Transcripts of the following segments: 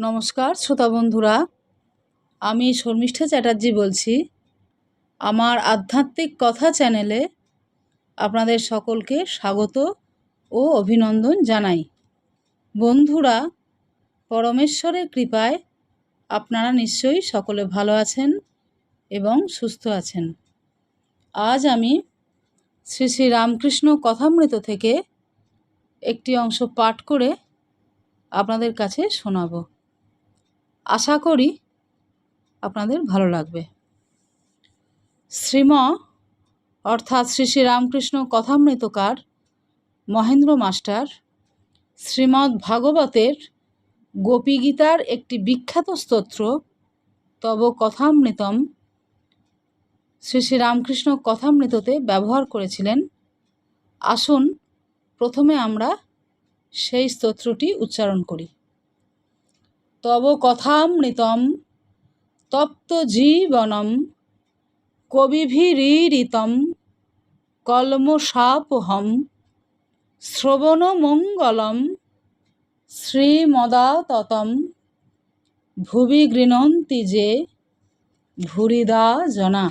নমস্কার, শ্রোতা বন্ধুরা। আমি শর্মিষ্ঠা চ্যাটার্জি বলছি। আমার আধ্যাত্মিক কথা চ্যানেলে আপনাদের সকলকে স্বাগত ও অভিনন্দন জানাই। বন্ধুরা, পরমেশ্বরের কৃপায় আপনারা নিশ্চয়ই সকলে ভালো আছেন এবং সুস্থ আছেন। আজ আমি শ্রী শ্রী রামকৃষ্ণ কথামৃত থেকে একটি অংশ পাঠ করে আপনাদের কাছে শোনাবো। আশা করি আপনাদের ভালো লাগবে। শ্রীম, অর্থাৎ শ্রী শ্রী রামকৃষ্ণ কথামৃতকার, মহেন্দ্র মাস্টার, শ্রীমদ্ ভাগবতের গোপীগীতার একটি বিখ্যাত স্তোত্র, তব কথামৃতম, শ্রী শ্রী রামকৃষ্ণ কথামৃততে ব্যবহার করেছিলেন। আসুন, প্রথমে আমরা সেই স্তোত্রটি উচ্চারণ করি। তব কথামৃতম তপ্ত জীবনম কবিভিরীরিতম কলমসাপহম, শ্রবণমঙ্গলম, শ্রীমদাততম ভুবি গৃণন্তি যে ভুরিদা জনা।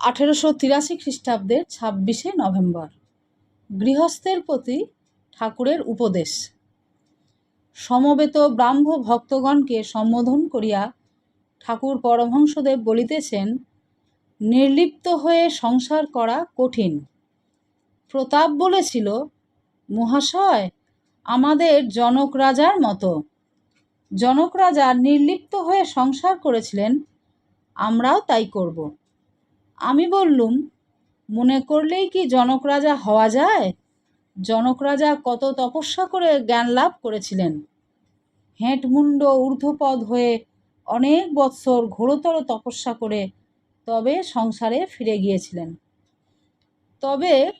আঠেরোশো তিরাশি খ্রিস্টাব্দের ছাব্বিশে নভেম্বর, গৃহস্থের প্রতি ঠাকুরের উপদেশ। সমবেত ব্রাহ্ম ভক্তগণকে সম্বোধন করিয়া ঠাকুর পরমহংসদেব বলিতেছেন, নির্লিপ্ত হয়ে সংসার করা কঠিন। প্রতাপ বলেছিল, মহাশয়, আমাদের জনক রাজার মতো। জনক রাজা নির্লিপ্ত হয়ে সংসার করেছিলেন, আমরাও তাই করব। আমি বললুম, মনে করলেই কি জনক রাজা হওয়া যায়? জনক রাজা কত তপস্যা করে জ্ঞান লাভ করেছিলেন। হেঁটমুণ্ড ঊর্ধ্বপদ হয়ে অনেক বৎসর ঘোরতর তপস্যা করে তবে সংসারে ফিরে গিয়েছিলেন। তবে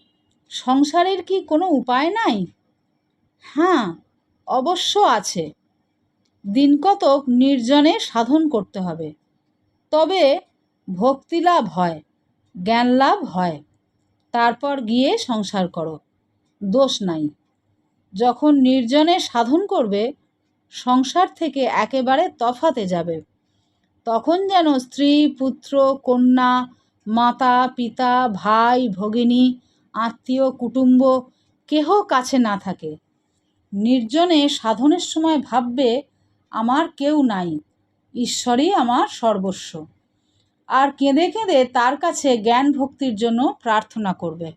সংসারের কি কোনো উপায় নাই? হ্যাঁ অবশ্য আছে। দিন কতক নির্জনে সাধন করতে হবে। তবে ভক্তিলাভ হয় জ্ঞান লাভ হয়। তারপর গিয়ে সংসার করো। দোষ নাই। যখন নির্জনে সাধন করবে, সংসার থেকে একেবারে তফাতে যাবে। তখন যেন স্ত্রী, পুত্র, কন্যা, মাতা, পিতা, ভাই, ভগিনী, আত্মীয়, কুটুম্ব কেহ কাছে না থাকে। নির্জনে সাধনের সময় ভাববে, আমার কেউ নাই, ঈশ্বরই আমার সর্বস্ব। আর কেঁদে কেঁদে তার কাছে জ্ঞান ভক্তির জন্য প্রার্থনা করবে।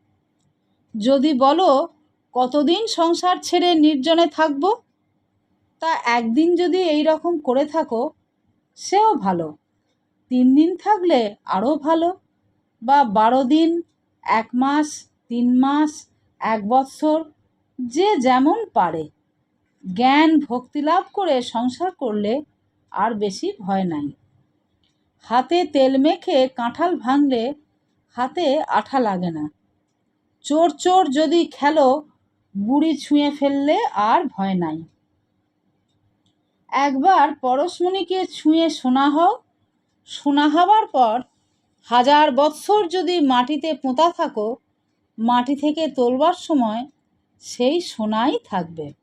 যদি বলো কতদিন সংসার ছেড়ে নির্জনে থাকব? তা একদিন যদি এই রকম করে থাকো, সেও ভালো। তিন দিন থাকলে আরও ভালো। বা বারো দিন, এক মাস, তিন মাস, এক বৎসর, যে যেমন পারে। জ্ঞান ভক্তি লাভ করে সংসার করলে আর বেশি ভয় নাই। হাতে তেল মেখে কাঁঠাল ভাঙলে হাতে আঠা লাগে না। চোর চোর যদি খেলো বুড়ি ছুঁয়ে ফেললে আর ভয় নাই। একবার পরশমণিকে ছুঁয়ে শোনা হও শোনা হবার পর হাজার বৎসর যদি মাটিতে পোঁতা থাকো, মাটি থেকে তোলবার সময় সেই সোনাই থাকবে।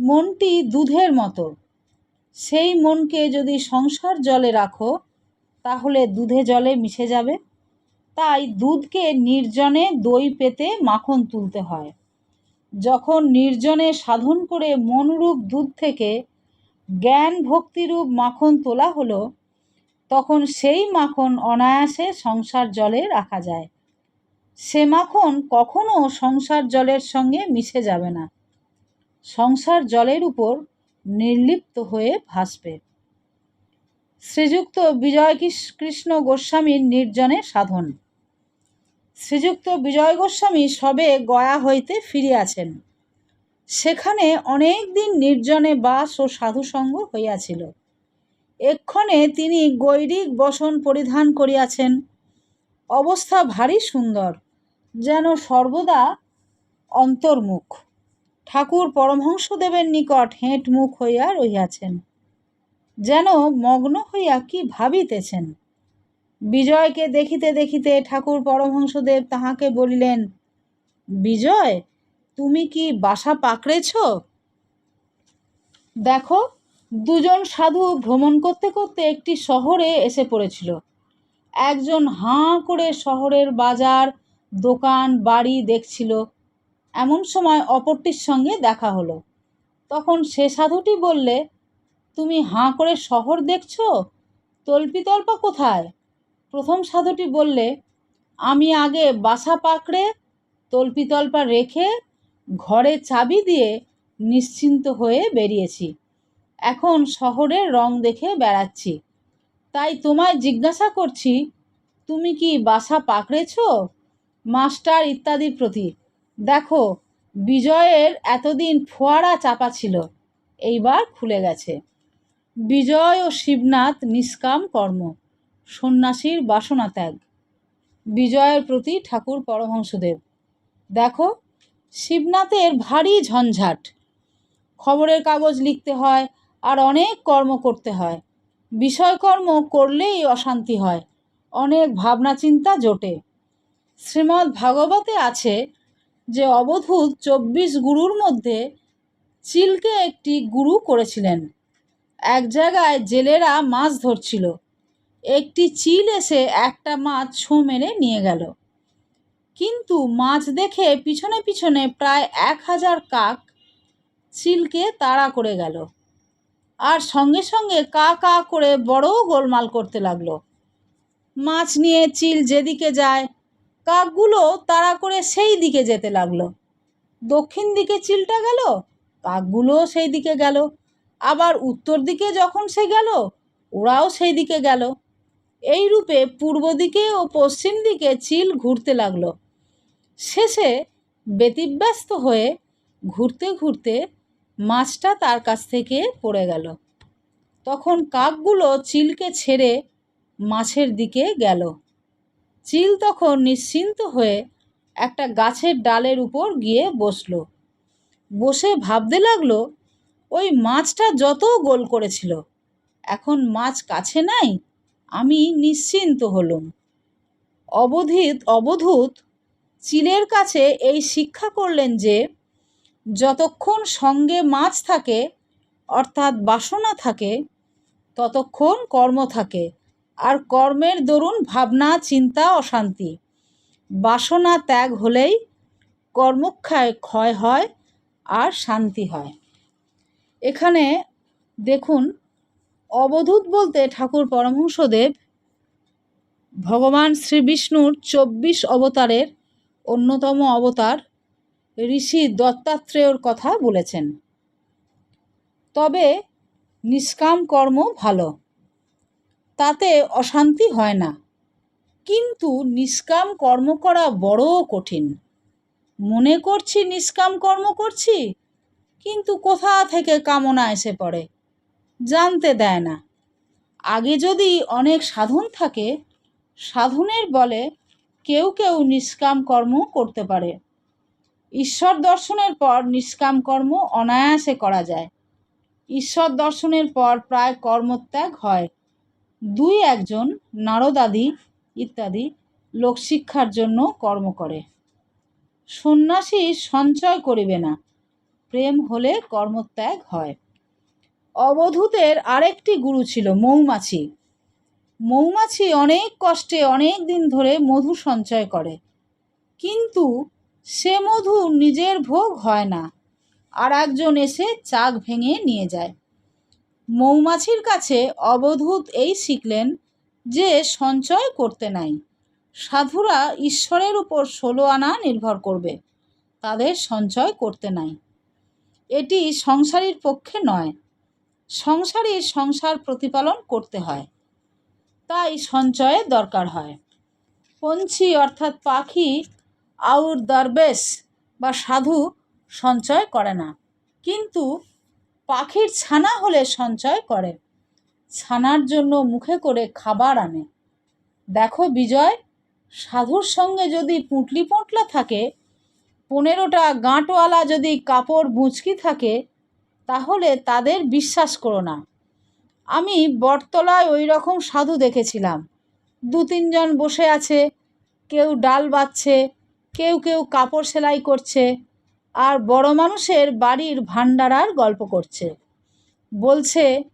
মনটি দুধের মতো, সেই মনকে যদি সংসার জলে রাখো, তাহলে দুধে জলে মিশে যাবে। তাই দুধকে নির্জনে দই পেতে মাখন তুলতে হয়। যখন নির্জনে সাধন করে মনরূপ দুধ থেকে জ্ঞান ভক্তিরূপ মাখন তোলা হলো, তখন সেই মাখন অনায়াসে সংসার জলে রাখা যায়। সে মাখন কখনো সংসার জলের সঙ্গে মিশে যাবে না। সংসার জলের উপর নির্লিপ্ত হয়ে ভাসবে। শ্রীযুক্ত বিজয় কৃষ্ণ গোস্বামীর নির্জনে সাধন। শ্রীযুক্ত বিজয় গোস্বামী সবে গয়া হইতে ফিরিয়াছেন। সেখানে অনেক দিন নির্জনে বাস ও সাধুসঙ্গ হইয়াছিল। এক্ষণে তিনি গৈরিক বসন পরিধান করিয়াছেন। অবস্থা ভারী সুন্দর, যেন সর্বদা অন্তর্মুখ। ঠাকুর পরমহংসদেবের নিকট হেঁট মুখ হইয়া রহিয়াছেন। যেন মগ্ন হইয়া কি ভাবিতেছেন? বিজয়কে দেখিতে দেখিতে ঠাকুর পরমহংসদেব তাহাকে বলিলেন, বিজয়, তুমি কি বাসা পাকড়েছ? দেখো, দুজন সাধু ভ্রমণ করতে করতে একটি শহরে এসে পড়েছিল। একজন হাঁ করে শহরের বাজার, দোকান, বাড়ি দেখছিল। এমন সময় অপরটির সঙ্গে দেখা হলো। তখন সে সাধুটি বললে, তুমি হাঁ করে শহর দেখছ? তল্পিতল্পা কোথায়? প্রথম সাধুটি বললে, আমি আগে বাসা পাকড়ে তল্পিতল্পা রেখে ঘরে চাবি দিয়ে নিশ্চিন্ত হয়ে বেরিয়েছি। এখন শহরের রং দেখে বেড়াচ্ছি। তাই তোমায় জিজ্ঞাসা করছি, তুমি কি বাসা পাকড়েছ? মাস্টার ইত্যাদির প্রতি। দেখো, বিজয়ের এতদিন ফোয়ারা চাপা ছিল, এইবার খুলে গেছে। বিজয় ও শিবনাথ নিষ্কাম কর্ম। সন্ন্যাসীর বাসনা ত্যাগ। বিজয়ের প্রতি ঠাকুর পরমহংসদেব। দেখো, শিবনাথের ভারী ঝঞ্ঝাট। খবরের কাগজ লিখতে হয় আর অনেক কর্ম করতে হয়। বিষয়কর্ম করলেই অশান্তি হয়। অনেক ভাবনা চিন্তা জোটে। শ্রীমদ্ ভাগবতে আছে যে অবধূত চব্বিশ গুরুর মধ্যে চিলকে একটি গুরু করেছিলেন। এক জায়গায় জেলেরা মাছ ধরছিল। একটি চিল এসে একটা মাছ ছোঁ মেরে নিয়ে গেল। কিন্তু মাছ দেখে পিছনে পিছনে প্রায় এক হাজার কাক চিলকে তাড়া করে গেল। আর সঙ্গে সঙ্গে কা কা করে বড় গোলমাল করতে লাগল। মাছ নিয়ে চিল যেদিকে যায়, কাকগুলো তাড়া করে সেই দিকে যেতে লাগল। দক্ষিণ দিকে চিলটা গেল, কাকগুলোও সেই দিকে গেল। আবার উত্তর দিকে যখন সে গেল, ওরাও সেই দিকে গেল। এই রূপে পূর্ব দিকে ও পশ্চিম দিকে চিল ঘুরতে লাগল। শেষে ব্যতিব্যস্ত হয়ে ঘুরতে ঘুরতে মাছটা তার কাছ থেকে পড়ে গেল। তখন কাকগুলো চিলকে ছেড়ে মাছের দিকে গেল। চিল তখন নিশ্চিন্ত হয়ে একটা গাছের ডালের উপর গিয়ে বসল। বসে ভাবতে লাগল, ওই মাছটা যত গোল করেছিল, এখন মাছ কাছে নাই? আমি নিশ্চিন্ত হলুম। অবধিত, অবধূত চিলের কাছে এই শিক্ষা করলেন যে, যতক্ষণ সঙ্গে মাছ থাকে, অর্থাৎ বাসনা থাকে, ততক্ষণ কর্ম থাকে। আর কর্মের দরুন ভাবনা, চিন্তা, অশান্তি। বাসনা ত্যাগ হলেই কর্মক্ষয় ক্ষয় হয় আর শান্তি হয়। এখানে দেখুন অবধূত বলতে ঠাকুর পরমহংসদেব ভগবান শ্রী বিষ্ণুর চব্বিশ অবতারের অন্যতম অবতার ঋষি দত্তাত্রেয়র কথা বলেছেন। তবে নিষ্কাম কর্ম ভালো, তাতে অশান্তি হয় না। কিন্তু নিষ্কাম কর্ম করা বড় কঠিন। মনে করছি নিষ্কাম কর্ম করছি, কিন্তু কোথা থেকে কামনা এসে পড়ে? জানতে দেয় না। আগে যদি অনেক সাধন থাকে, সাধনের বলে কেউ কেউ নিষ্কাম কর্ম করতে পারে। ঈশ্বর দর্শনের পর নিষ্কাম কর্ম অনায়াসে করা যায়। ঈশ্বর দর্শনের পর প্রায় কর্মত্যাগ হয়। দুই একজন নারদাদি ইত্যাদি লোকশিক্ষার জন্য কর্ম করে। সন্ন্যাসী সঞ্চয় করিবে না। প্রেম হলে কর্মত্যাগ হয়। অবধূতের আরেকটি গুরু ছিল মৌমাছি। মৌমাছি অনেক কষ্টে অনেক দিন ধরে মধু সঞ্চয় করে। কিন্তু সে মধু নিজের ভোগ হয় না আর একজন এসে চাক ভেঙে নিয়ে যায়। মৌমাছির কাছে অবধূত এই শিখলেন যে সঞ্চয় করতে নাই। সাধুরা ঈশ্বরের উপর ষোলো আনা নির্ভর করবে, তাদের সঞ্চয় করতে নাই। এটি সংসারীর পক্ষে নয়। সংসারীর সংসার প্রতিপালন করতে হয়। তাই সঞ্চয়ের দরকার হয়। পঞ্চি অর্থাৎ পাখি, আউর দরবেশ বা সাধু সঞ্চয় করে না। কিন্তু পাখির ছানা হলে সঞ্চয় করে। ছানার জন্য মুখে করে খাবার আনে। দেখো বিজয়, সাধুর সঙ্গে যদি পুঁটলি পোঁটলা থাকে, পনেরোটা গাঁটওয়ালা যদি কাপড় বুঁচকি থাকে তাহলে তাদের বিশ্বাস করো না। আমি বটতলায় ওই রকম সাধু দেখেছিলাম। দু তিনজন বসে আছে, কেউ ডাল বাচ্ছে কেউ কেউ কাপড় সেলাই করছে, আর বড় মানুষের বাড়ির ভাণ্ডারার গল্প করছে। বলছে,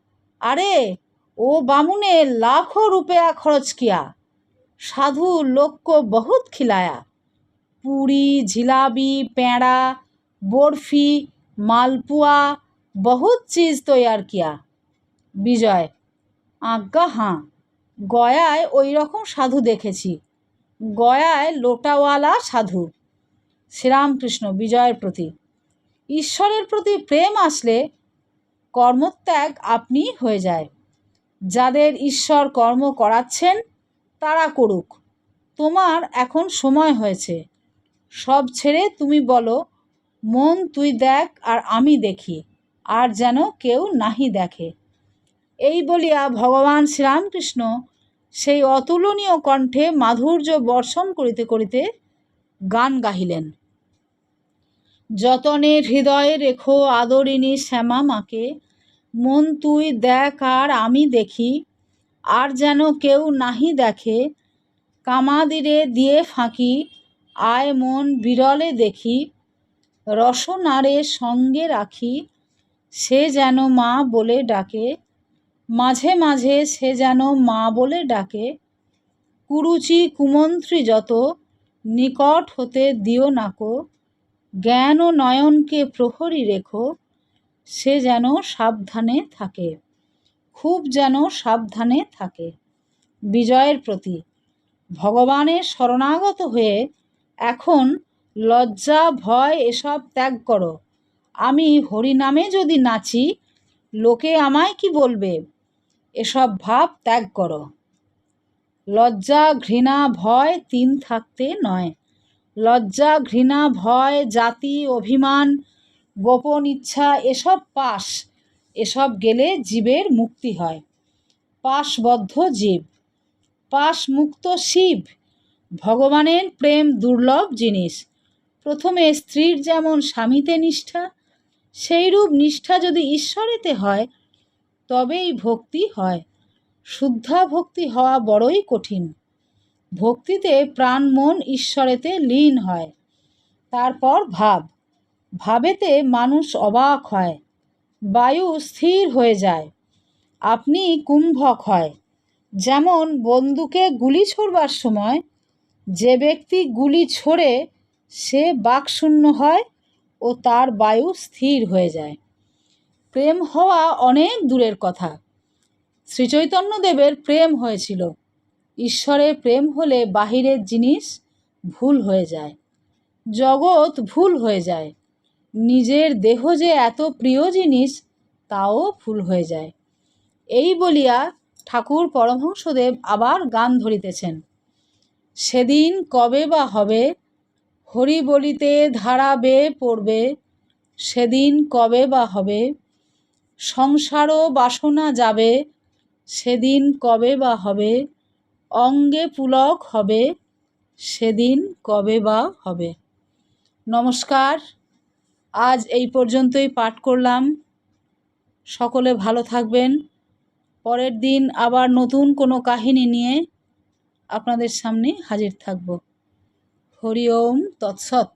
আরে, ও বামুনে লাখো রুপেয়া খরচ কিয়া। সাধু লোককে বহুত খিলায়া। পুরি ঝিলাবি প্যাঁড়া বরফি, মালপুয়া বহুত চিজ তৈয়ার কিয়া। বিজয়, আজ্ঞা, হাঁ। গয়ায় ওই রকম সাধু দেখেছি। গয়ায় লোটাওয়ালা সাধু। শ্রীরামকৃষ্ণ বিজয়ের প্রতি। ঈশ্বরের প্রতি প্রেম আসলে কর্মত্যাগ আপনি হয়ে যায়। যাদের ঈশ্বর কর্ম করাচ্ছেন, তারা করুক। তোমার এখন সময় হয়েছে। সব ছেড়ে তুমি বলো, মন তুই দেখ আর আমি দেখি। আর যেন কেউ নাহি দেখে। এই বলিয়া ভগবান শ্রীরামকৃষ্ণ সেই অতুলনীয় কণ্ঠে মাধুর্য বর্ষণ করিতে করিতে গান গাহিলেন। যতনে হৃদয়ে রেখো আদরিণী শ্যামা মাকে, মন তুই দেখ আর আমি দেখি, আর যেন কেউ নাহি দেখে, কামাদিরে দিয়ে ফাঁকি, আয় মন বিরলে দেখি, রসনারে সঙ্গে রাখি সে যেন মা বলে ডাকে, মাঝে মাঝে সে যেন মা বলে ডাকে। কুরুচি কুমন্ত্রী যত, নিকট হতে দিও নাকো জ্ঞান ও নয়নকে প্রহরী রেখো, সে যেন সাবধানে থাকে। খুব যেন সাবধানে থাকে। বিজয়ের প্রতি ভগবানের শরণাগত হয়ে এখন লজ্জা, ভয় এসব ত্যাগ করো। আমি হরিনামে যদি নাচি, লোকে আমায় কি বলবে? এসব ভাব ত্যাগ করো। লজ্জা, ঘৃণা, ভয় তিন থাকতে নয়। লজ্জা, ঘৃণা, ভয়, জাতি, অভিমান, গোপন ইচ্ছা, এসব পাশ। এসব গেলে জীবের মুক্তি হয়। পাশবদ্ধ জীব। পাশ মুক্ত শিব। ভগবানের প্রেম দুর্লভ জিনিস। প্রথমে স্ত্রীর যেমন স্বামীতে নিষ্ঠা সেইরূপ নিষ্ঠা যদি ঈশ্বরেতে হয়, তবেই ভক্তি হয়। শুদ্ধা ভক্তি হওয়া বড়ই কঠিন। ভক্তিতে প্রাণ মন ঈশ্বরেতে লীন হয়। তারপর ভাব। ভাবেতে মানুষ অবাক হয়। বায়ু স্থির হয়ে যায়। আপনি কুম্ভক হয়। যেমন বন্দুকে গুলি ছোড়বার সময় যে ব্যক্তি গুলি ছোড়ে, সে বাকশূন্য হয় ও তার বায়ু স্থির হয়ে যায়। প্রেম হওয়া অনেক দূরের কথা। শ্রীচৈতন্যদেবের প্রেম হয়েছিল। ঈশ্বরের প্রেম হলে বাহিরের জিনিস ভুল হয়ে যায়। জগৎ ভুল হয়ে যায়। নিজের দেহ যে এত প্রিয় জিনিস, তাও ভুল হয়ে যায়। এই বলিয়া ঠাকুর পরমহংসদেব আবার গান ধরিতেছেন। সেদিন কবে বা হবে হরি বলিতে ধারা বেয়ে পড়বে, সেদিন কবে বা হবে? সংসারও বাসনা যাবে, সেদিন কবে বা হবে? অঙ্গে পুলক হবে, সেদিন কবে বা হবে? নমস্কার, আজ এই পর্যন্তই পাঠ করলাম। সকলে ভালো থাকবেন। পরের দিন আবার নতুন কোনো কাহিনী নিয়ে আপনাদের সামনে হাজির থাকব। হরি ওম তৎসৎ।